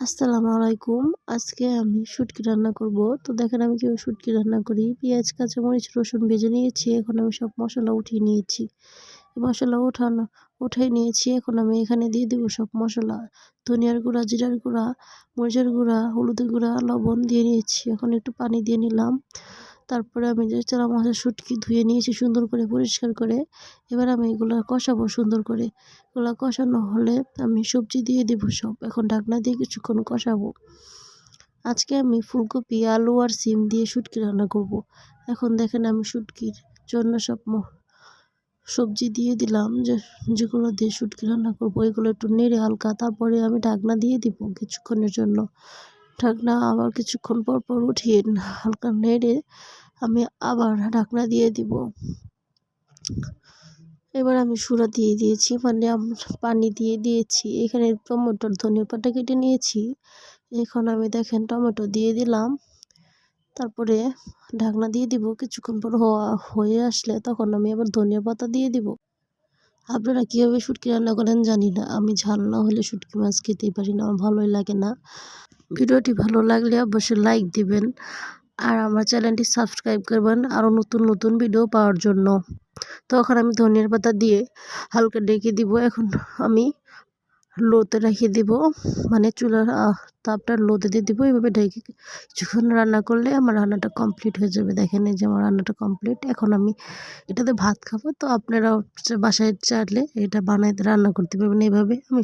আসসালামু আলাইকুম। আজকে আমি শুটকি রান্না করব। তো দেখেন আমি কীভাবে শুটকি রান্না করি। পেঁয়াজ, কাঁচামরিচ, রসুন ভেজে নিয়েছি। এখন আমি সব মশলা উঠিয়ে নিয়েছি। মশলা উঠানো, উঠাই নিয়েছি। এখন আমি এখানে দিয়ে দেবো সব মশলা। ধনিয়ার গুঁড়া, জিরার গুঁড়া, মরিচের গুঁড়া, হলুদের গুঁড়া, লবণ দিয়ে নিয়েছি। এখন একটু পানি দিয়ে নিলাম। তারপরে আমি যে চারা মাছের শুটকি ধুয়ে নিয়েছি সুন্দর করে পরিষ্কার করে, এবার আমি এগুলো কষাবো সুন্দর করে। এগুলো কষানো হলে আমি সবজি দিয়ে দেবো সব, এখন ঢাকনা দিয়ে কিছুক্ষণ কষাবো। আজকে আমি ফুলকপি, আলু আর সিম দিয়ে শুটকি রান্না করব। এখন দেখেন আমি শুটকির জন্য সব সবজি দিয়ে দিলাম, যে, যেগুলো দিয়ে শুটকি রান্না করব, এগুলো একটু নেড়ে হালকা, তারপরে আমি ঢাকনা দিয়ে দিব কিছুক্ষণের জন্য। ঢাকনা আবার কিছুক্ষণ পর পর উঠিয়ে হালকা নেড়ে আমি আবার ঢাকনা দিয়ে দিব। এবার আমি সুরা দিয়ে দিয়েছি মানে পানি দিয়ে দিয়েছি। এখানে টমেটোর ধনে পাতা কেটে নিয়েছি। এখন আমি দেখেন টমেটো দিয়ে দিলাম। তারপরে ঢাকনা দিয়ে দিব, কিছুক্ষণ পর হওয়া, হয়ে আসলে তখন আমি আবার ধনিয়া পাতা দিয়ে দিব। আপনারা কীভাবে শুটকি রান্না করেন জানি না। আমি ঝাল না হলে শুটকি মাছ খেতেই পারি না, আমার ভালোই লাগে না। ভিডিওটি ভালো লাগলে অবশ্যই লাইক দিবেন আর আমার চ্যানেলটি সাবস্ক্রাইব করবেন আরও নতুন নতুন ভিডিও পাওয়ার জন্য। তখন আমি ধনিয়ার পাতা দিয়ে হালকা ডেকে দিব। এখন আমি লোতে রেখে দিব। মানে চুলার তাপটা লোতে দিয়ে দিব। এভাবে ঢেকে কিছুক্ষণ রান্না করলে আমার রান্নাটা কমপ্লিট হয়ে যাবে। দেখেন এই যে আমার রান্নাটা কমপ্লিট এখন আমি এটাতে ভাত খাব। তো আপনারা বাসায় চাইলে এটা বানাইতে রান্না করতে পারবেন। এইভাবে আমি